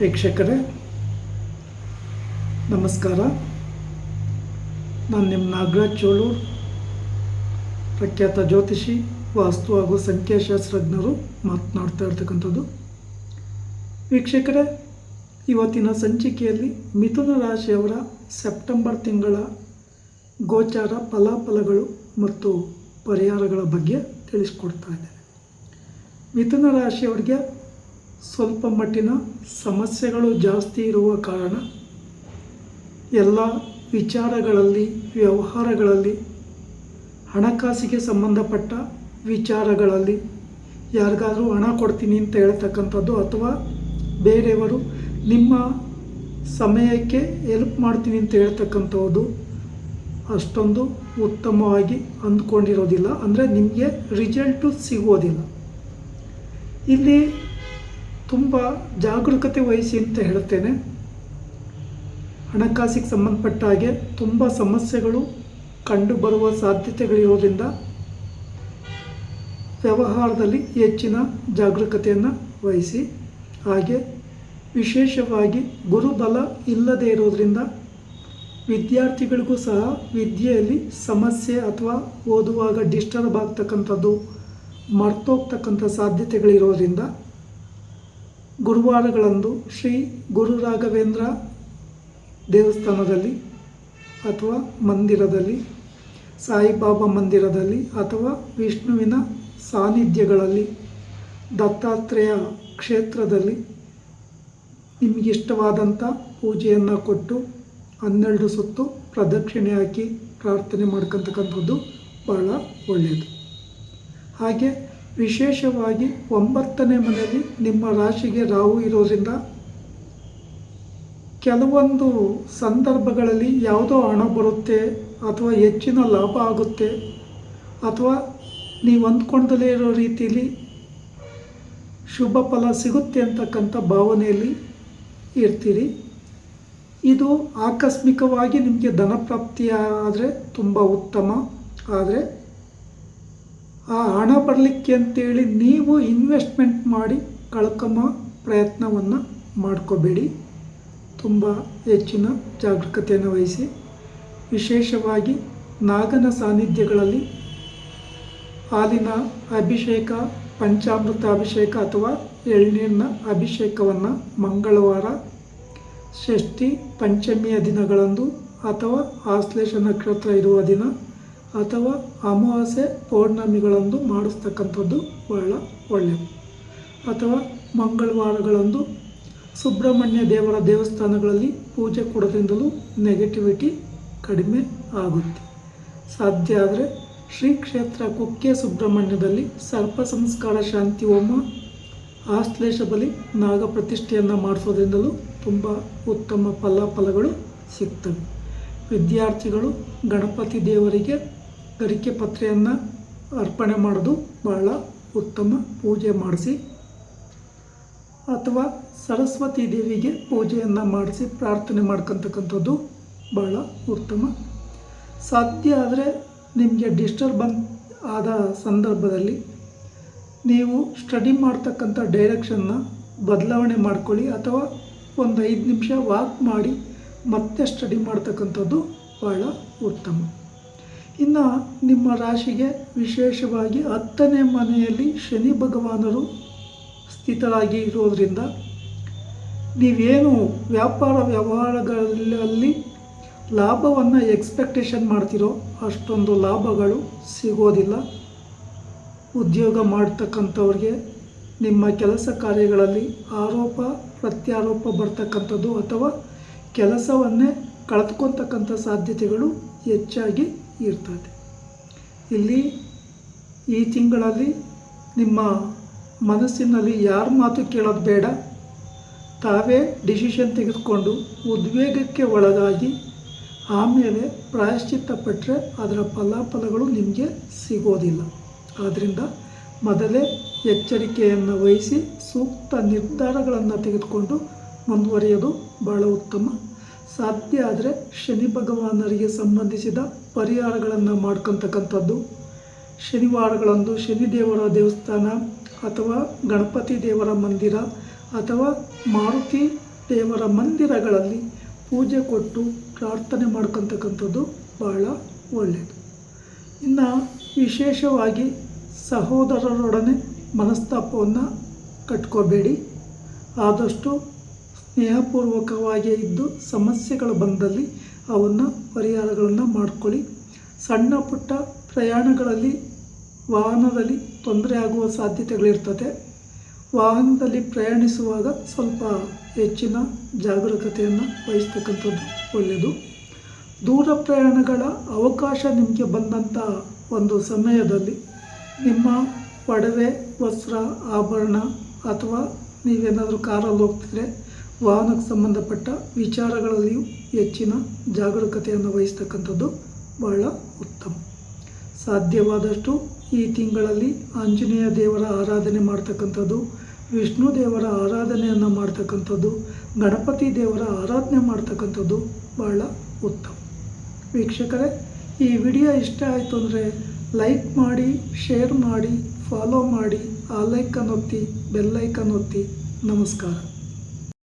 ವೀಕ್ಷಕರೇ, ನಮಸ್ಕಾರ. ನಾನು ನಿಮ್ಮ ನಾಗರಾಜ್ ಚೋಳೂರ್, ಪ್ರಖ್ಯಾತ ಜ್ಯೋತಿಷಿ, ವಾಸ್ತು ಹಾಗೂ ಸಂಖ್ಯಾಶಾಸ್ತ್ರಜ್ಞರು ಮಾತನಾಡ್ತಾ ಇರ್ತಕ್ಕಂಥದ್ದು. ವೀಕ್ಷಕರೇ, ಇವತ್ತಿನ ಸಂಚಿಕೆಯಲ್ಲಿ ಮಿಥುನ ರಾಶಿಯವರ ಸೆಪ್ಟೆಂಬರ್ ತಿಂಗಳ ಗೋಚಾರ ಫಲಾಫಲಗಳು ಮತ್ತು ಪರಿಹಾರಗಳ ಬಗ್ಗೆ ತಿಳಿಸ್ಕೊಡ್ತಾ ಇದ್ದೇನೆ. ಮಿಥುನ ರಾಶಿಯವರಿಗೆ ಸ್ವಲ್ಪ ಮಟ್ಟಿನ ಸಮಸ್ಯೆಗಳು ಜಾಸ್ತಿ ಇರುವ ಕಾರಣ ಎಲ್ಲ ವಿಚಾರಗಳಲ್ಲಿ, ವ್ಯವಹಾರಗಳಲ್ಲಿ, ಹಣಕಾಸಿಗೆ ಸಂಬಂಧಪಟ್ಟ ವಿಚಾರಗಳಲ್ಲಿ ಯಾರಿಗಾದರೂ ಹಣ ಕೊಡ್ತೀನಿ ಅಂತ ಹೇಳ್ತಕ್ಕಂಥದ್ದು ಅಥವಾ ಬೇರೆಯವರು ನಿಮ್ಮ ಸಮಯಕ್ಕೆ ಹೆಲ್ಪ್ ಮಾಡ್ತೀನಿ ಅಂತ ಹೇಳ್ತಕ್ಕಂಥದ್ದು ಅಷ್ಟೊಂದು ಉತ್ತಮವಾಗಿ ಅಂದ್ಕೊಂಡಿರೋದಿಲ್ಲ. ಅಂದರೆ ನಿಮಗೆ ರಿಜಲ್ಟು ಸಿಗೋದಿಲ್ಲ. ಇಲ್ಲಿ ತುಂಬ ಜಾಗರೂಕತೆ ವಹಿಸಿ ಅಂತ ಹೇಳ್ತೇನೆ. ಹಣಕಾಸಿಗೆ ಸಂಬಂಧಪಟ್ಟ ಹಾಗೆ ತುಂಬ ಸಮಸ್ಯೆಗಳು ಕಂಡುಬರುವ ಸಾಧ್ಯತೆಗಳಿರೋದ್ರಿಂದ ವ್ಯವಹಾರದಲ್ಲಿ ಹೆಚ್ಚಿನ ಜಾಗರೂಕತೆಯನ್ನು ವಹಿಸಿ, ಹಾಗೆ ವಿಶೇಷವಾಗಿ ಗುರುಬಲ ಇಲ್ಲದೇ ಇರೋದರಿಂದ ವಿದ್ಯಾರ್ಥಿಗಳಿಗೂ ಸಹ ವಿದ್ಯೆಯಲ್ಲಿ ಸಮಸ್ಯೆ ಅಥವಾ ಓದುವಾಗ ಡಿಸ್ಟರ್ಬ್ ಆಗ್ತಕ್ಕಂಥದ್ದು, ಮರ್ತೋಗ್ತಕ್ಕಂಥ ಸಾಧ್ಯತೆಗಳಿರೋದ್ರಿಂದ ಗುರುವಾರಗಳಂದು ಶ್ರೀ ಗುರು ರಾಘವೇಂದ್ರ ದೇವಸ್ಥಾನದಲ್ಲಿ ಅಥವಾ ಮಂದಿರದಲ್ಲಿ, ಸಾಯಿಬಾಬಾ ಮಂದಿರದಲ್ಲಿ ಅಥವಾ ವಿಷ್ಣುವಿನ ಸಾನ್ನಿಧ್ಯಗಳಲ್ಲಿ, ದತ್ತಾತ್ರೇಯ ಕ್ಷೇತ್ರದಲ್ಲಿ ನಿಮಗಿಷ್ಟವಾದಂಥ ಪೂಜೆಯನ್ನು ಕೊಟ್ಟು ಹನ್ನೆರಡು ಸುತ್ತು ಪ್ರದಕ್ಷಿಣೆ ಹಾಕಿ ಪ್ರಾರ್ಥನೆ ಮಾಡ್ಕೊತಕ್ಕಂಥದ್ದು ಬಹಳ ಒಳ್ಳೆಯದು. ಹಾಗೆ ವಿಶೇಷವಾಗಿ ಒಂಬತ್ತನೇ ಮನೆಯಲ್ಲಿ ನಿಮ್ಮ ರಾಶಿಗೆ ರಾಹು ಇರೋದ್ರಿಂದ ಕೆಲವೊಂದು ಸಂದರ್ಭಗಳಲ್ಲಿ ಯಾವುದೋ ಹಣ ಬರುತ್ತೆ ಅಥವಾ ಹೆಚ್ಚಿನ ಲಾಭ ಆಗುತ್ತೆ ಅಥವಾ ನೀವು ಅಂದ್ಕೊಂಡಲೇ ಇರೋ ರೀತಿಯಲ್ಲಿ ಶುಭ ಫಲ ಸಿಗುತ್ತೆ ಅಂತಕ್ಕಂಥ ಭಾವನೆಯಲ್ಲಿ ಇರ್ತೀರಿ. ಇದು ಆಕಸ್ಮಿಕವಾಗಿ ನಿಮಗೆ ಧನಪ್ರಾಪ್ತಿ ಆದರೆ ತುಂಬ ಉತ್ತಮ. ಆದರೆ ಆ ಹಣ ಬರಲಿಕ್ಕೆ ಅಂತೇಳಿ ನೀವು ಇನ್ವೆಸ್ಟ್ಮೆಂಟ್ ಮಾಡಿ ಕಳ್ಕೊಂಬ ಪ್ರಯತ್ನವನ್ನು ಮಾಡ್ಕೋಬೇಡಿ. ತುಂಬ ಹೆಚ್ಚಿನ ಜಾಗರೂಕತೆಯನ್ನು ವಹಿಸಿ. ವಿಶೇಷವಾಗಿ ನಾಗನ ಸಾನ್ನಿಧ್ಯಗಳಲ್ಲಿ ಹಾಲಿನ ಅಭಿಷೇಕ, ಪಂಚಾಮೃತ ಅಭಿಷೇಕ ಅಥವಾ ಎಳ್ನೀರಿನ ಅಭಿಷೇಕವನ್ನು ಮಂಗಳವಾರ, ಷಷ್ಠಿ, ಪಂಚಮಿಯ ದಿನಗಳಂದು ಅಥವಾ ಆಶ್ಲೇಷ ನಕ್ಷತ್ರ ಇರುವ ದಿನ ಅಥವಾ ಅಮಾವಾಸ್ಯೆ ಪೌರ್ಣಮಿಗಳಂದು ಮಾಡಿಸ್ತಕ್ಕಂಥದ್ದು ಬಹಳ ಒಳ್ಳೆಯದು ಅಥವಾ ಮಂಗಳವಾರಗಳಂದು ಸುಬ್ರಹ್ಮಣ್ಯ ದೇವರ ದೇವಸ್ಥಾನಗಳಲ್ಲಿ ಪೂಜೆ ಕೊಡೋದ್ರಿಂದಲೂ ನೆಗೆಟಿವಿಟಿ ಕಡಿಮೆ ಆಗುತ್ತೆ. ಸಾಧ್ಯ ಆದರೆ ಶ್ರೀ ಕ್ಷೇತ್ರ ಕುಕ್ಕೆ ಸುಬ್ರಹ್ಮಣ್ಯದಲ್ಲಿ ಸರ್ಪ ಸಂಸ್ಕಾರ ಶಾಂತಿ ಹೋಮ, ಆಶ್ಲೇಷ ಬಲಿ, ನಾಗ ಪ್ರತಿಷ್ಠೆಯನ್ನು ಮಾಡಿಸೋದ್ರಿಂದಲೂ ತುಂಬ ಉತ್ತಮ ಫಲಾಫಲಗಳು ಸಿಗ್ತವೆ. ವಿದ್ಯಾರ್ಥಿಗಳು ಗಣಪತಿ ದೇವರಿಗೆ ಗರಿಕೆ ಪತ್ರೆಯನ್ನು ಅರ್ಪಣೆ ಮಾಡೋದು ಬಹಳ ಉತ್ತಮ ಪೂಜೆ ಮಾಡಿಸಿ ಅಥವಾ ಸರಸ್ವತಿ ದೇವಿಗೆ ಪೂಜೆಯನ್ನು ಮಾಡಿಸಿ ಪ್ರಾರ್ಥನೆ ಮಾಡ್ಕೊತಕ್ಕಂಥದ್ದು ಬಹಳ ಉತ್ತಮ. ಸಾಧ್ಯ ಆದರೆ ನಿಮಗೆ ಡಿಸ್ಟರ್ಬನ್ ಆದ ಸಂದರ್ಭದಲ್ಲಿ ನೀವು ಸ್ಟಡಿ ಮಾಡ್ತಕ್ಕಂಥ ಡೈರೆಕ್ಷನ್ನ ಬದಲಾವಣೆ ಮಾಡ್ಕೊಳ್ಳಿ ಅಥವಾ ಒಂದು ಐದು ನಿಮಿಷ ವಾಕ್ ಮಾಡಿ ಮತ್ತೆ ಸ್ಟಡಿ ಮಾಡ್ತಕ್ಕಂಥದ್ದು ಬಹಳ ಉತ್ತಮ. ಇನ್ನು ನಿಮ್ಮ ರಾಶಿಗೆ ವಿಶೇಷವಾಗಿ ಹತ್ತನೇ ಮನೆಯಲ್ಲಿ ಶನಿ ಭಗವಾನರು ಸ್ಥಿತರಾಗಿ ಇರೋದರಿಂದ ನೀವೇನು ವ್ಯಾಪಾರ ವ್ಯವಹಾರಗಳಲ್ಲಿ ಲಾಭವನ್ನು ಎಕ್ಸ್ಪೆಕ್ಟೇಷನ್ ಮಾಡ್ತಿರೋ ಅಷ್ಟೊಂದು ಲಾಭಗಳು ಸಿಗೋದಿಲ್ಲ. ಉದ್ಯೋಗ ಮಾಡ್ತಕ್ಕಂಥವ್ರಿಗೆ ನಿಮ್ಮ ಕೆಲಸ ಕಾರ್ಯಗಳಲ್ಲಿ ಆರೋಪ, ಪ್ರತ್ಯಾರೋಪ ಬರ್ತಕ್ಕಂಥದ್ದು ಅಥವಾ ಕೆಲಸವನ್ನೇ ಕಳೆದುಕೊತಕ್ಕಂಥ ಸಾಧ್ಯತೆಗಳು ಹೆಚ್ಚಾಗಿ ಇರ್ತದೆ. ಇಲ್ಲಿ ಈ ತಿಂಗಳಲ್ಲಿ ನಿಮ್ಮ ಮನಸ್ಸಿನಲ್ಲಿ ಯಾರ ಮಾತು ಕೇಳೋದು ಬೇಡ. ತಾವೇ ಡಿಸಿಷನ್ ತೆಗೆದುಕೊಂಡು ಉದ್ವೇಗಕ್ಕೆ ಒಳಗಾಗಿ ಆಮೇಲೆ ಪ್ರಾಯಶ್ಚಿತ್ತ ಪಟ್ಟರೆ ಅದರ ಫಲಾಫಲಗಳು ನಿಮಗೆ ಸಿಗೋದಿಲ್ಲ. ಆದ್ದರಿಂದ ಮೊದಲೇ ಎಚ್ಚರಿಕೆಯನ್ನು ವಹಿಸಿ ಸೂಕ್ತ ನಿರ್ಧಾರಗಳನ್ನು ತೆಗೆದುಕೊಂಡು ಮುಂದುವರಿಯೋದು ಬಹಳ ಉತ್ತಮ. ಸಾಧ್ಯ ಆದರೆ ಶನಿ ಭಗವಾನರಿಗೆ ಸಂಬಂಧಿಸಿದ ಪರಿಹಾರಗಳನ್ನು ಮಾಡ್ಕೊತಕ್ಕಂಥದ್ದು. ಶನಿವಾರಗಳಂದು ಶನಿದೇವರ ದೇವಸ್ಥಾನ ಅಥವಾ ಗಣಪತಿ ದೇವರ ಮಂದಿರ ಅಥವಾ ಮಾರುತಿ ದೇವರ ಮಂದಿರಗಳಲ್ಲಿ ಪೂಜೆ ಕೊಟ್ಟು ಪ್ರಾರ್ಥನೆ ಮಾಡ್ಕೊತಕ್ಕಂಥದ್ದು ಬಹಳ ಒಳ್ಳೆಯದು ಇನ್ನು ವಿಶೇಷವಾಗಿ ಸಹೋದರರೊಡನೆ ಮನಸ್ತಾಪವನ್ನು ಕಟ್ಕೋಬೇಡಿ. ಆದಷ್ಟು ಸ್ನೇಹಪೂರ್ವಕವಾಗಿ ಇದ್ದು ಸಮಸ್ಯೆಗಳು ಬಂದಲ್ಲಿ ಅವನ್ನು ಪರಿಹಾರಗಳನ್ನು ಮಾಡ್ಕೊಳ್ಳಿ. ಸಣ್ಣ ಪುಟ್ಟ ಪ್ರಯಾಣಗಳಲ್ಲಿ, ವಾಹನದಲ್ಲಿ ತೊಂದರೆ ಆಗುವ ಸಾಧ್ಯತೆಗಳಿರ್ತದೆ. ವಾಹನದಲ್ಲಿ ಪ್ರಯಾಣಿಸುವಾಗ ಸ್ವಲ್ಪ ಹೆಚ್ಚಿನ ಜಾಗರೂಕತೆಯನ್ನು ವಹಿಸ್ತಕ್ಕಂಥದ್ದು ಒಳ್ಳೆಯದು. ದೂರ ಪ್ರಯಾಣಗಳ ಅವಕಾಶ ನಿಮಗೆ ಬಂದಂಥ ಒಂದು ಸಮಯದಲ್ಲಿ ನಿಮ್ಮ ಒಡವೆ, ವಸ್ತ್ರ, ಆಭರಣ ಅಥವಾ ನೀವೇನಾದರೂ ಕಾರಲ್ಲಿ ಹೋಗ್ತಿದ್ರೆ ವಾಹನಕ್ಕೆ ಸಂಬಂಧಪಟ್ಟ ವಿಚಾರಗಳಲ್ಲಿಯೂ ಹೆಚ್ಚಿನ ಜಾಗರೂಕತೆಯನ್ನು ವಹಿಸ್ತಕ್ಕಂಥದ್ದು ಬಹಳ ಉತ್ತಮ. ಸಾಧ್ಯವಾದಷ್ಟು ಈ ತಿಂಗಳಲ್ಲಿ ಆಂಜನೇಯ ದೇವರ ಆರಾಧನೆ ಮಾಡ್ತಕ್ಕಂಥದ್ದು, ವಿಷ್ಣು ದೇವರ ಆರಾಧನೆಯನ್ನು ಮಾಡ್ತಕ್ಕಂಥದ್ದು, ಗಣಪತಿ ದೇವರ ಆರಾಧನೆ ಮಾಡ್ತಕ್ಕಂಥದ್ದು ಬಹಳ ಉತ್ತಮ. ವೀಕ್ಷಕರೇ, ಈ ವಿಡಿಯೋ ಇಷ್ಟ ಆಯಿತು ಅಂದರೆ ಲೈಕ್ ಮಾಡಿ, ಶೇರ್ ಮಾಡಿ, ಫಾಲೋ ಮಾಡಿ, ಆ ಲೈಕನ್ ಒತ್ತಿ ಬೆಲ್ಲೈಕನ್ ಒತ್ತಿ. ನಮಸ್ಕಾರ.